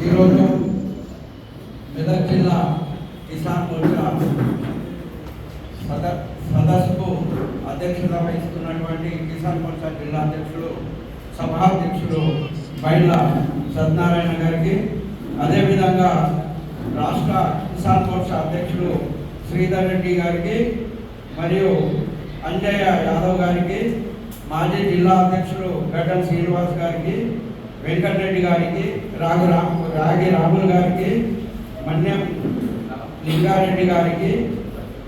ఈరోజు మెదక్ జిల్లా కిసాన్ మోర్చా సద సదస్సుకు అధ్యక్షత వహిస్తున్నటువంటి కిసాన్ మోర్చా జిల్లా అధ్యక్షుడు సభాధ్యక్షుడు బైళ్ళ సత్యనారాయణ గారికి అదేవిధంగా రాష్ట్ర కిసాన్ మోర్చా అధ్యక్షుడు శ్రీధర్ రెడ్డి గారికి మరియు అంజయ్య యాదవ్ గారికి మాజీ జిల్లా అధ్యక్షుడు గడ్డం శ్రీనివాస్ గారికి వెంకటరెడ్డి గారికి రాగు రాగి రాములు గారికి మన్యం లింగారెడ్డి గారికి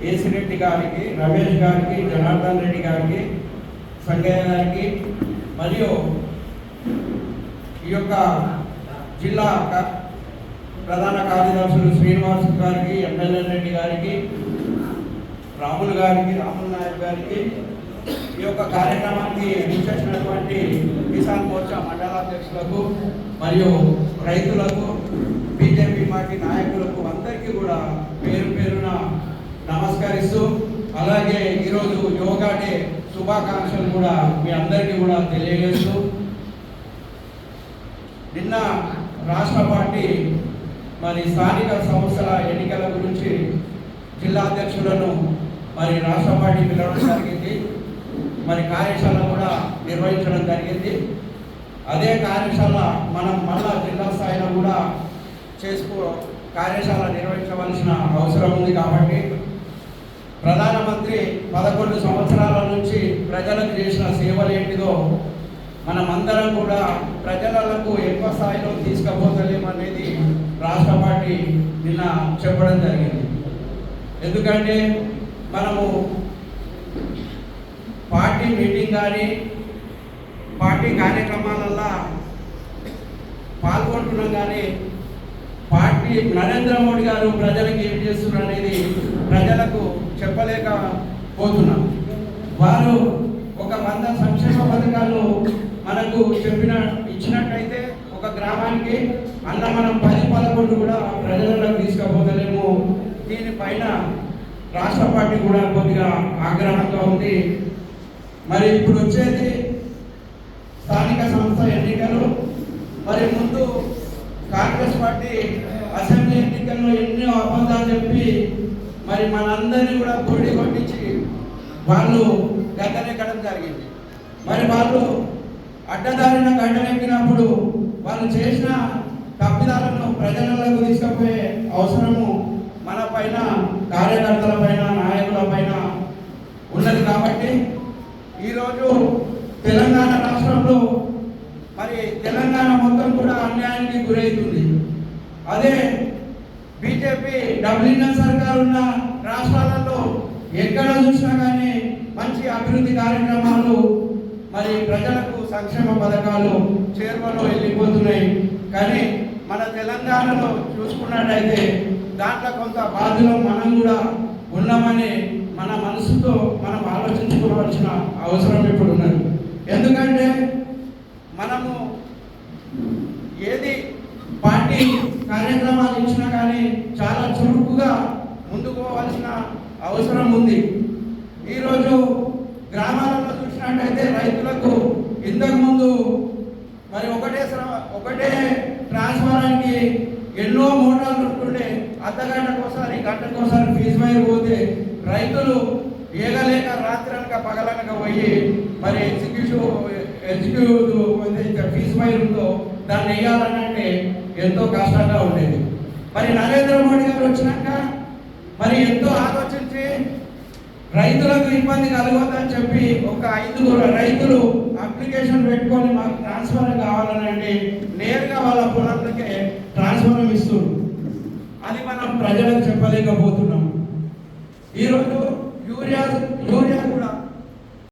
ఏసిరెడ్డి గారికి రమేష్ గారికి జనార్దన్ రెడ్డి గారికి సంగయ్య గారికి మరియు ఈ యొక్క జిల్లా ప్రధాన కార్యదర్శులు శ్రీనివాస్ గారికి ఎమ్మెల్యే రెడ్డి గారికి రాములు గారికి రాములు నాయక్ గారికి ఈ యొక్క కార్యక్రమానికి విచ్చేసినటువంటి కిసాన్ మోర్చా ఉపాధ్యక్షులకు మరియు రైతులకు బీజేపీ పార్టీ నాయకులకు అందరికీ కూడా పేరు పేరున నమస్కరిస్తూ అలాగే ఈరోజు యోగా డే శుభాకాంక్షలు కూడా మీ అందరికీ కూడా తెలియజేస్తూ నిన్న రాష్ట్ర పార్టీ మరి స్థానిక సంస్థల ఎన్నికల గురించి జిల్లా అధ్యక్షులను మరి రాష్ట్ర పార్టీ పిలవడం జరిగింది. మరి కార్యశాల కూడా నిర్వహించడం జరిగింది. అదే కార్యశాల మనం మళ్ళా జిల్లా స్థాయిలో కూడా చేసుకో కార్యశాల నిర్వహించవలసిన అవసరం ఉంది కాబట్టి ప్రధానమంత్రి పదకొండు సంవత్సరాల నుంచి ప్రజలకు చేసిన సేవలు ఏంటిదో మనమందరం కూడా ప్రజలకు ఎక్కువ స్థాయిలో తీసుకుపోతలేమనేది రాష్ట్ర పార్టీ నిన్న చెప్పడం జరిగింది. ఎందుకంటే మనము పార్టీ మీటింగ్ కానీ పార్టీ కార్యక్రమాలల్లో పాల్గొంటున్నాం కానీ పార్టీ నరేంద్ర మోడీ గారు ప్రజలకు ఏం చేస్తున్నారు అనేది ప్రజలకు చెప్పలేకపోతున్నాం వారు ఒక వంద సంక్షేమ పథకాలు మనకు చెప్పిన ఇచ్చినట్టయితే ఒక గ్రామానికి అన్న మనం పది పదకొండు కూడా ప్రజలకు తీసుకుపోతలేము. దీనిపైన రాష్ట్ర పార్టీ కూడా కొద్దిగా ఆగ్రహంగా ఉంది. మరి ఇప్పుడు వచ్చేది స్థానిక సంస్థ ఎన్నికలు. మరి ముందు కాంగ్రెస్ పార్టీ అసెంబ్లీ ఎన్నికల్లో ఎన్నో అబద్ధాలు చెప్పి మరి మనందరినీ కూడా పొడి కొట్టించి వాళ్ళు గద్దెనెక్కడం జరిగింది. మరి వాళ్ళు అడ్డదారిన గడ్డనెక్కినప్పుడు వాళ్ళు చేసిన తప్పిదాలను ప్రజలకు తీసుకుపోయే అవసరము మన పైన కార్యకర్తల పైన నాయకుల పైన ఉన్నది కాబట్టి ఈరోజు తెలంగాణ రాష్ట్రంలో మరి తెలంగాణ మొత్తం కూడా అన్యాయానికి గురవుతుంది అదే బీజేపీ డబ్ల్యూఎన్ సర్కార్ ఉన్న రాష్ట్రాలలో ఎక్కడ చూసినా కానీ మంచి అభివృద్ధి కార్యక్రమాలు మరి ప్రజలకు సంక్షేమ పథకాలు చేరువలో వెళ్ళిపోతున్నాయి. కానీ మన తెలంగాణలో చూసుకున్నట్టయితే దాంట్లో కొంత బాధలో మనం కూడా ఉన్నామని మన మనసుతో మనం ఆలోచించుకోవాల్సిన అవసరం ఇప్పుడు ఉన్నది ఎందుకంటే మనము ఏది పార్టీ కార్యక్రమాలు ఇచ్చినా కానీ చాలా చురుకుగా ముందుకు పోవాల్సిన అవసరం ఉంది. ఈరోజు గ్రామాలలో చూసినట్టయితే రైతులకు ఇంతకుముందు మరి ఒకటే ఒకటే ట్రాన్స్ఫారానికి ఎన్నో మోటార్లు ఉంటుండే. అర్ధగంటకోసారి గంటకోసారి ఫీజు వైర్ పోతే రైతులు ఏగలేక రాత్రనక పగలనక పోయి మరి ఎగ్జిక్యూటివ్ ఎగ్జిక్యూటివ్ ఫీజు వైర్ దాన్ని వేయాలనంటే ఎంతో కష్టంగా ఉండేది. మరి నరేంద్ర మోడీ గారు వచ్చినాక మరి ఎంతో ఆలోచించి రైతులకు ఇబ్బంది కలగొద్దని చెప్పి ఒక ఐదుగురు రైతులు అప్లికేషన్ పెట్టుకొని మాకు ట్రాన్స్ఫర్ కావాలని అంటే నేరుగా వాళ్ళ పొలాలకే ట్రాన్స్ఫర్ ఇస్తున్నారు. అది మనం ప్రజలకు చెప్పలేకపోతున్నాం. ఈరోజు యూరియా యూరియా కూడా